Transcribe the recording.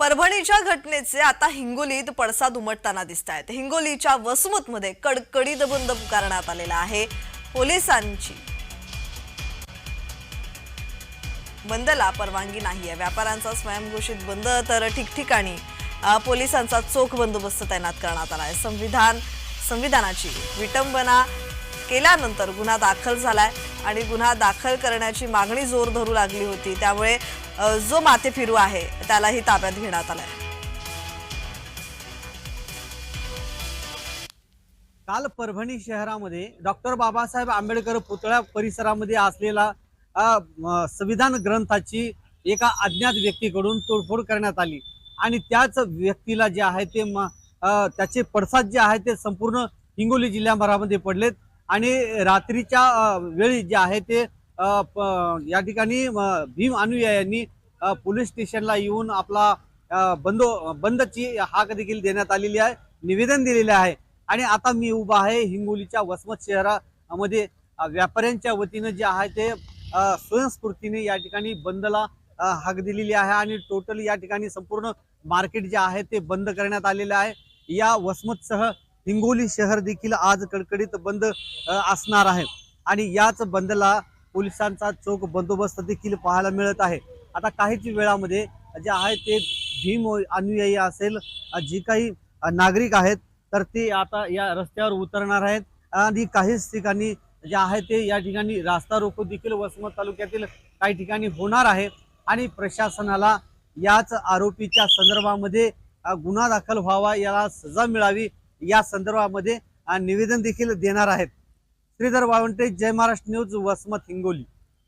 परभणीच्या घटनेचे आता हिंगोलीत पडसाद उमटताना दिसत आहेत हिंगोलीच्या वसमतमध्ये कडकडीत बंद पुकारण्यात आलेला आहे. पोलिसांची बंदला परवानगी नाही आहे. व्यापाऱ्यांचा स्वयंघोषित बंद तर ठिकठिकाणी पोलिसांचा चोख बंदोबस्त तैनात करण्यात आला आहे. संविधान संविधानाची विटंबना केल्यानंतर गुन्हा दाखल झालाय. आणि गुन्हा दाखल करण्याची मागणी जोर धरू लागली होती. त्यामुळे जो माथे फिरू आहे त्यालाही ताब्यात घेण्यात आलाय. काल परभणी शहरामध्ये डॉक्टर बाबासाहेब आंबेडकर पुतळ्या परिसरामध्ये असलेला संविधान ग्रंथाची एका अज्ञात व्यक्तीकडून तोडफोड करण्यात आली. आणि त्याच व्यक्तीला जे आहे ते त्याचे पडसाद जे आहे ते संपूर्ण हिंगोली जिल्ह्याभरामध्ये पडलेत. आणि रात्रीच्या वेळी जे आहे ते प- या ठिकाणी भीम अनुयायांनी पोलीस स्टेशनला येऊन आपला बंदो बंदची हाक देखील देण्यात आलेली आहे निवेदन दिलेले आहे. आणि आता मी उभा आहे हिंगोलीच्या वसमत शहरामध्ये. व्यापाऱ्यांच्या वतीनं जे आहे ते स्वयंस्फूर्तीने या ठिकाणी बंदला हाक दिलेली आहे आणि टोटल या ठिकाणी संपूर्ण मार्केट जे आहे ते बंद करण्यात आलेलं आहे. या वसमतसह हिंगोली शहर देखील आज कडकडीत बंद असणार आहे. आणि याच बंदला पोलिसांचा चोख बंदोबस्त देखील पाहायला मिळत आहे. आता काहीच वेळामध्ये जे आहे ते भीम अनुयायी असेल जी काही नागरिक आहेत तर ते आता या रस्त्यावर उतरणार आहेत. आणि काहीच ठिकाणी जे आहे ते या ठिकाणी रास्ता रोको देखील वसमत तालुक्यातील काही ठिकाणी होणार आहे. आणि प्रशासनाला याच आरोपीच्या संदर्भामध्ये गुन्हा दाखल व्हावा याला सजा मिळावी या संदर्भामध्ये निवेदन देखील देणार आहेत. श्रीधर वाळवंटे जय महाराष्ट्र न्यूज वसमत हिंगोली.